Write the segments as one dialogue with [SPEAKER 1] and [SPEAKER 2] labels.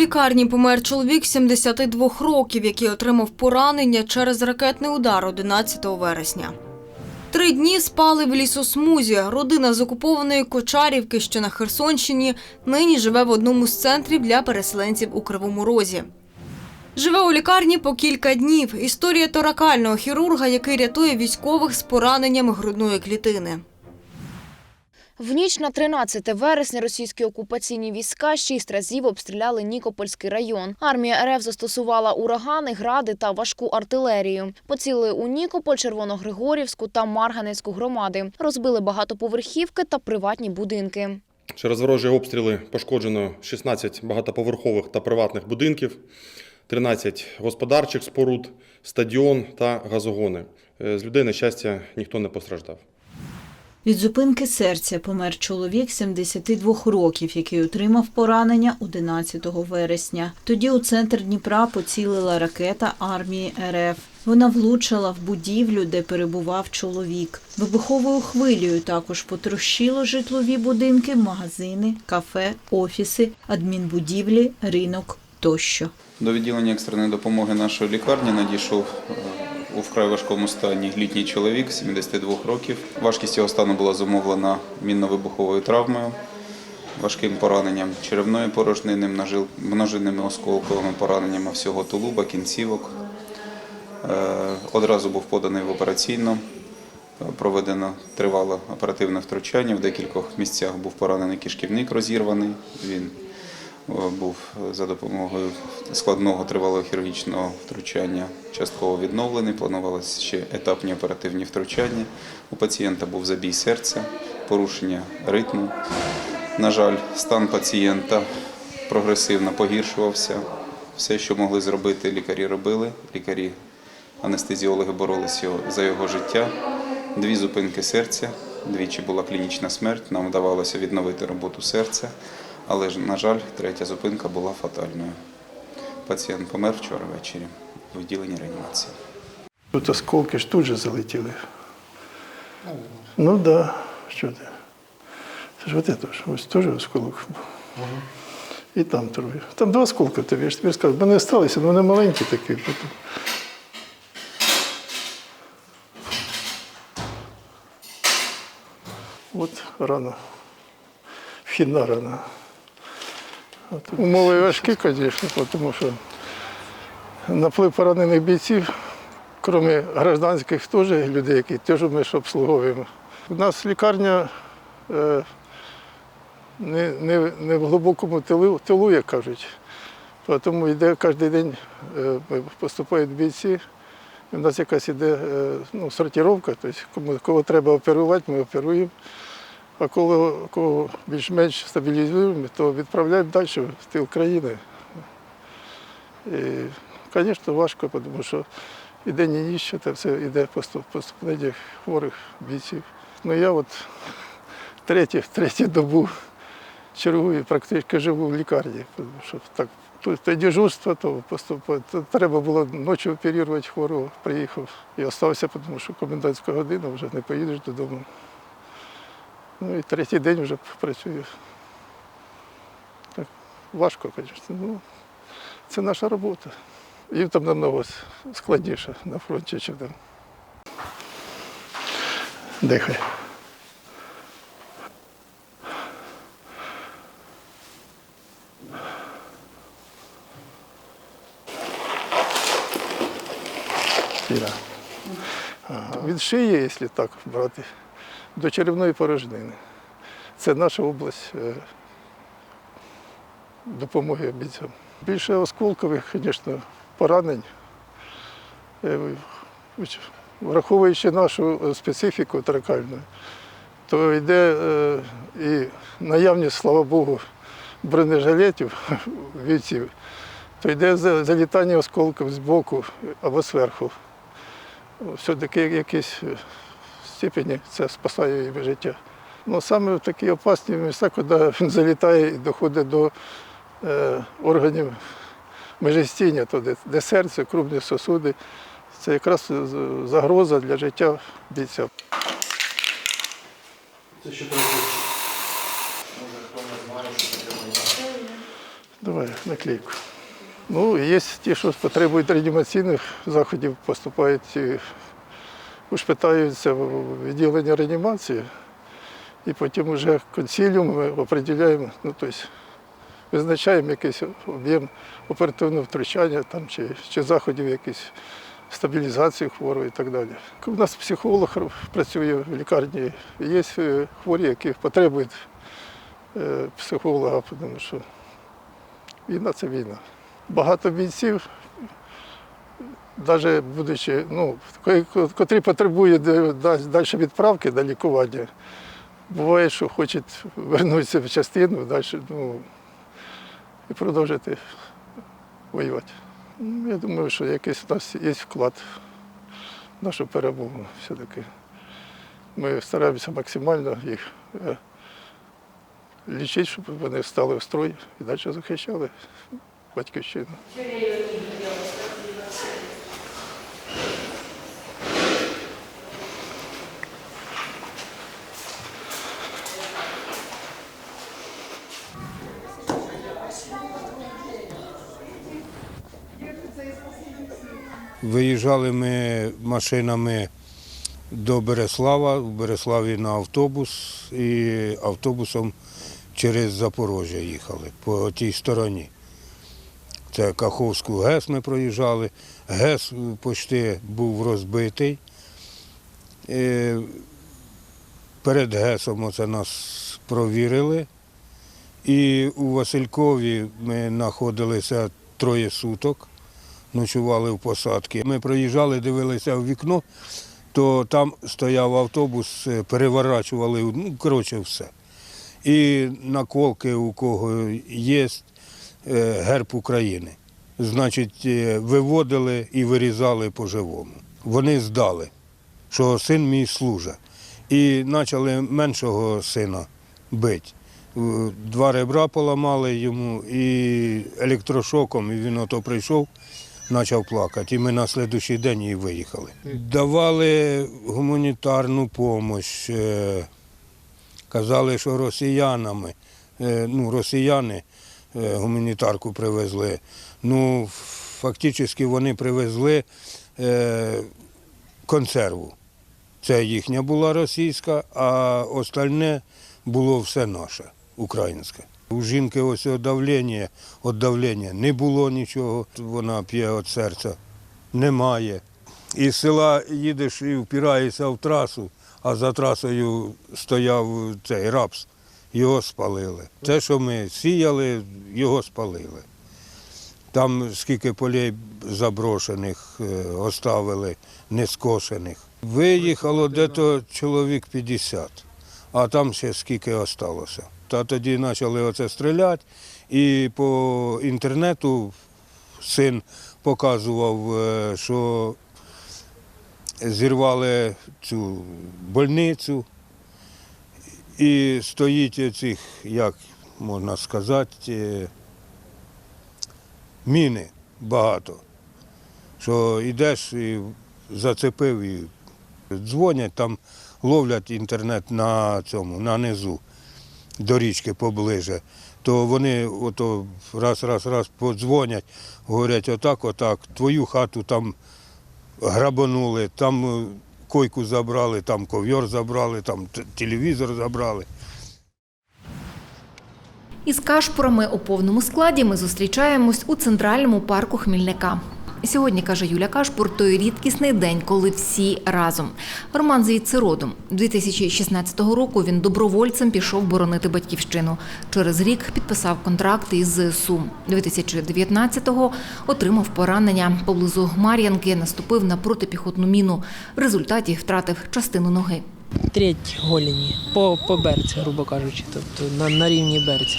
[SPEAKER 1] лікарні помер чоловік 72 років, який отримав поранення через ракетний удар 11 вересня. Три дні спали в лісосмузі. Родина з окупованої Кочарівки, що на Херсонщині, нині живе в одному з центрів для переселенців у Кривому Розі. Живе у лікарні по кілька днів. Історія торакального хірурга, який рятує військових з пораненнями грудної клітини.
[SPEAKER 2] В ніч на 13 вересня російські окупаційні війська шість разів обстріляли Нікопольський район. Армія РФ застосувала урагани, гради та важку артилерію. Поцілили у Нікополь, Червоногригорівську та Марганецьку громади. Розбили багатоповерхівки та приватні будинки.
[SPEAKER 3] Через ворожі обстріли пошкоджено 16 багатоповерхових та приватних будинків, 13 господарчих споруд, стадіон та газогони. Е, З людей, на щастя, ніхто не постраждав.
[SPEAKER 4] Від зупинки серця помер чоловік 72 років, який отримав поранення 11 вересня. Тоді у центр Дніпра поцілила ракета армії РФ. Вона влучила в будівлю, де перебував чоловік. Вибуховою хвилею також потрощило житлові будинки, магазини, кафе, офіси, адмінбудівлі, ринок тощо.
[SPEAKER 5] До відділення екстреної допомоги нашої лікарні надійшов е, у вкрай важкому стані літній чоловік 72 років. Важкість його стану була зумовлена мінно-вибуховою травмою, важким пораненням черевної порожнини, множинними осколковими пораненнями всього тулуба, кінцівок. Е, Одразу був поданий в операційну. Проведено тривале оперативне втручання. В декількох місцях був поранений кишківник розірваний. Він був за допомогою складного тривалого хірургічного втручання частково відновлений. Планувалося ще етапні оперативні втручання. У пацієнта був забій серця, порушення ритму. На жаль, стан пацієнта прогресивно погіршувався. Все, що могли зробити, лікарі робили. Лікарі, анестезіологи боролися за його життя. Дві зупинки серця, двічі була клінічна смерть. Нам вдавалося відновити роботу серця, але ж, на жаль, третя зупинка була фатальною. Пацієнт помер вчора ввечері в відділенні реанімації.
[SPEAKER 6] Тут осколки ж тут же залетіли. Ну так, да. що ти? Це ж от це ж, ось теж осколок був. І там троє. Там два осколки тобі, я ж тобі сказав. Вони залишилися, але вони маленькі такі. потім. От рана. Вхідна рана. Умови важкі, звісно, тому що наплив поранених бійців, крім гражданських теж людей, які теж ми ж обслуговуємо. У нас лікарня е, не, не, не в глибокому тилу, тилу, як кажуть. Тому йде кожен день е, поступають бійці. І У нас якась іде е, ну, сортировка, тобто кому, кого треба оперувати, ми оперуємо. А коли кого більш-менш стабілізуємо, то відправляємо далі в тил країни. І, звісно, важко, тому що і день, і ніч, це все йде поступ- поступлення хворих бійців. Ну я от третю, третю добу чергую, практично живу в лікарні. тому що так, то, то дежурство, то поступ, то треба було ночі оперувати хворого, приїхав і залишився, тому що комендантська година, вже не поїдеш додому. Ну і третій день вже працюю. Так, важко, звісно. Ну, це наша робота. Їм там намного складніше на фронті, чи там. Дихай. Ага. Від шиї, якщо так брати, до черевної порожнини. Це наша область е, допомоги бійцям. Більше осколкових, звісно, поранень. Е, Враховуючи нашу е, специфіку тракальну, то йде і наявність, слава Богу, бронежилетів бійців, то йде залітання осколків з боку або зверху. Все-таки е, степені це спасає їм життя. Ну, саме в такі опасні місця, коли він залітає і доходить до е, органів межестіння, то де, серце, крупні сосуди, це якраз загроза для життя бійця. Давай наклейку. Ну, є ті, що потребують реанімаційних заходів, поступають, і ушпитаються в відділення реанімації, і потім вже консиліум ми определяємо, ну, тобто визначаємо якийсь об'єм оперативного втручання там, чи, чи заходів якісь стабілізації хворого і так далі. У нас психолог працює в лікарні, є е, хворі, які потребують е, психолога, тому що війна це війна. Багато бійців, навіть будучи, ну, котрі потребують далі відправки на лікування, буває, що хочуть вернутися в частину далі, ну, і продовжити воювати. Ну, Я думаю, що якийсь у нас є вклад в нашу перемогу все-таки. Ми стараємося максимально їх е, лічити, щоб вони стали в строй і далі захищали батьківщину.
[SPEAKER 7] Виїжджали ми машинами до Береслава, в Береславі на автобус і автобусом через Запорожжя їхали по тій стороні. Це Каховську ГЕС ми проїжджали. ГЕС почти був розбитий. Е, Перед ГЕСом оце нас провірили. І у Василькові ми знаходилися троє суток ночували в посадці. Ми проїжджали, дивилися в вікно, то там стояв автобус, е, переворачували, ну, коротше, все. І наколки у кого є е, герб України. Значить, е, виводили і вирізали по-живому. Вони здали, що син мій служить. І почали меншого сина бити. Два ребра поламали йому і електрошоком, і він ото прийшов, почав плакати. І ми на слідуючий день і виїхали. Давали гуманітарну допомогу. Казали, що росіянами, е, ну, росіяни е, гуманітарку привезли. Ну, фактично вони привезли е, консерву. Це їхня була російська, а остальне було все наше, українське. У жінки ось давлення, от давлення не було нічого, вона п'є від серця, немає. Із села їдеш і впираєшся в трасу, а за трасою стояв цей рапс, його спалили. Те, що ми сіяли, його спалили. Там скільки полей заброшених е, оставили, нескошених. Виїхало дето чоловік 50, а там ще скільки осталося. Та тоді почали оце стріляти, і по інтернету син показував, е, що зірвали цю больницю, і стоїть цих, як можна сказати, е, міни багато. Що йдеш і зацепив і дзвонять, там ловлять інтернет на цьому, на низу до річки поближе. То вони раз, раз, раз подзвонять, говорять, отак, отак, твою хату там грабанули, там е, койку забрали, там ковйор забрали, там телевізор забрали.
[SPEAKER 8] Із кашпурами у повному складі ми зустрічаємось у центральному парку Хмільника. Сьогодні, каже Юля Кашпур, той рідкісний день, коли всі разом. Роман звідси родом. 2016 року він добровольцем пішов боронити батьківщину. Через рік підписав контракт із ЗСУ. 2019-го отримав поранення поблизу Мар'янки, наступив на протипіхотну міну. В результаті втратив частину ноги.
[SPEAKER 9] Треть голені по, по берці, грубо кажучи, тобто на, на рівні берці.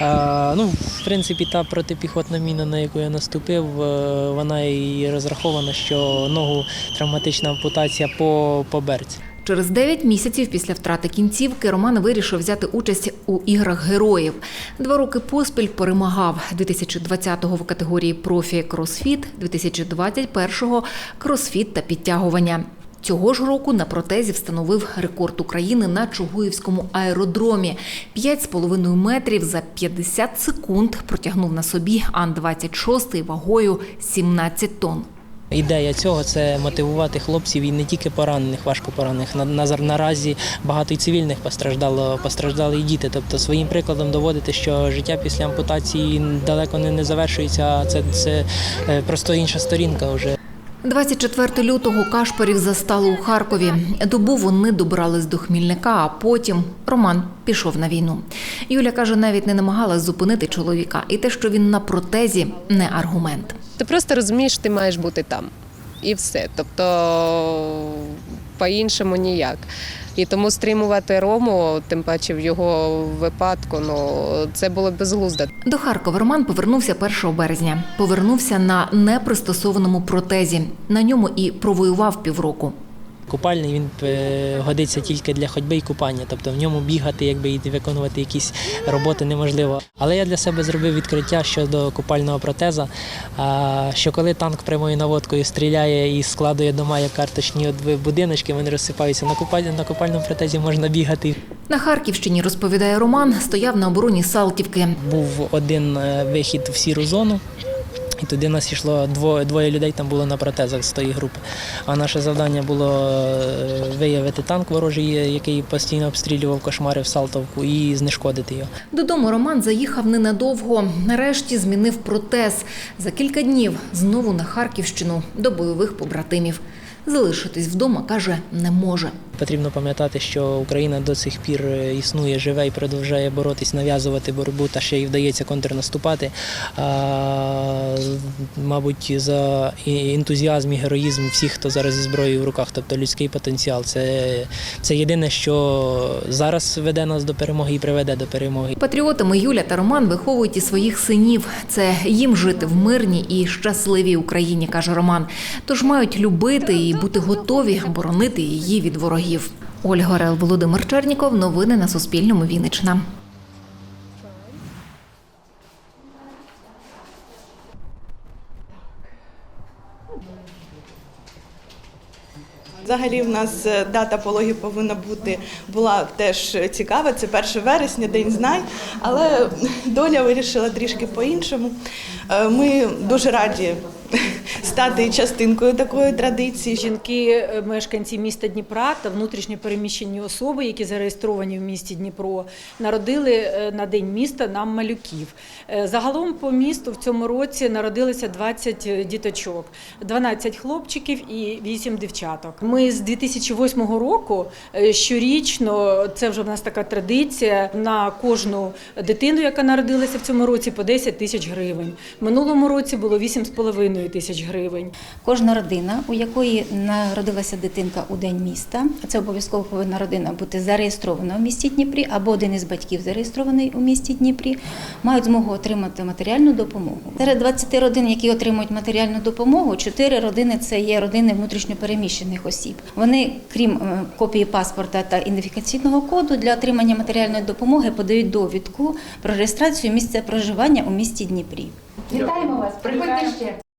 [SPEAKER 9] А, ну, в принципі, та протипіхотна міна, на яку я наступив, е, вона і розрахована, що ногу травматична ампутація по, по берці.
[SPEAKER 8] Через 9 місяців після втрати кінцівки Роман вирішив взяти участь у іграх героїв. Два роки поспіль перемагав 2020-го в категорії профі кросфіт, 2021-го кросфіт та підтягування. Цього ж року на протезі встановив рекорд України на Чугуївському аеродромі. 5,5 метрів за 50 секунд протягнув на собі Ан-26 вагою 17 тонн.
[SPEAKER 9] Ідея цього це мотивувати хлопців і не тільки поранених, важко поранених. На, на, наразі багато і цивільних постраждало, постраждали і діти. Тобто своїм прикладом доводити, що життя після ампутації далеко не, не завершується, а це, це е, просто інша сторінка вже.
[SPEAKER 8] 24 лютого Кашпарів застали у Харкові. Добу вони добрались до Хмільника, а потім Роман пішов на війну. Юля каже, навіть не намагалась зупинити чоловіка, і те, що він на протезі, не аргумент.
[SPEAKER 10] Ти просто розумієш, ти маєш бути там. І все. Тобто по-іншому ніяк. І тому стримувати Рому, тим паче в його випадку, ну це було безглуздо.
[SPEAKER 8] До Харкова Роман повернувся 1 березня. Повернувся на непристосованому протезі. На ньому і провоював півроку.
[SPEAKER 9] Купальний він е, годиться тільки для ходьби і купання, тобто в ньому бігати, якби і виконувати якісь роботи неможливо. Але я для себе зробив відкриття щодо купального протеза. Що коли танк прямою наводкою стріляє і складує дома як карточні будиночки, вони розсипаються на купаль- на купальному протезі можна бігати.
[SPEAKER 8] На Харківщині, розповідає Роман, стояв на обороні Салтівки.
[SPEAKER 9] Був один е, вихід в сіру зону. І туди нас йшло двоє, двоє людей, там було на протезах з тої групи. А наше завдання було е, виявити танк ворожий, який постійно обстрілював кошмари в Салтовку, і знешкодити його.
[SPEAKER 8] Додому Роман заїхав ненадовго. Нарешті змінив протез. За кілька днів знову на Харківщину до бойових побратимів. Залишитись вдома, каже, не може.
[SPEAKER 9] Потрібно пам'ятати, що Україна до сих пір е, існує, живе і продовжує боротись, нав'язувати боротьбу, та ще й вдається контрнаступати. А, мабуть, за ентузіазм і героїзм всіх, хто зараз зі зброєю в руках, тобто людський потенціал. Це, це єдине, що зараз веде нас до перемоги і приведе до перемоги.
[SPEAKER 8] Патріотами Юля та Роман виховують і своїх синів. Це їм жити в мирній і щасливій Україні, каже Роман. Тож мають любити і бути готові боронити її від ворогів. Ольга Орел, Володимир Черніков. Новини на Суспільному. Вінниччина.
[SPEAKER 11] Взагалі, в нас е, дата пологів повинна бути була теж цікава. Це 1 вересня, день знань, але доля вирішила трішки по-іншому. Е, Ми дуже раді стати частинкою такої традиції.
[SPEAKER 12] Жінки, е, мешканці міста Дніпра та внутрішньо переміщені особи, які зареєстровані в місті Дніпро, народили е, на день міста нам малюків. Е, Загалом по місту в цьому році народилося 20 діточок, 12 хлопчиків і 8 дівчаток. Ми з 2008 року щорічно, це вже в нас така традиція, на кожну дитину, яка народилася в цьому році, по 10 тисяч гривень. Минулому році було 8,5 тисяч гривень.
[SPEAKER 13] Кожна родина, у якої народилася дитинка у день міста, а це обов'язково повинна родина бути зареєстрована у місті Дніпрі, або один із батьків зареєстрований у місті Дніпрі, мають змогу отримати матеріальну допомогу. Серед 20 родин, які отримують матеріальну допомогу, 4 родини це є родини внутрішньопереміщених осіб. Вони, крім е, копії паспорта та ідентифікаційного коду, для отримання матеріальної допомоги подають довідку про реєстрацію місця проживання у місті Дніпрі.
[SPEAKER 8] Вітаємо вас! Приходьте ще.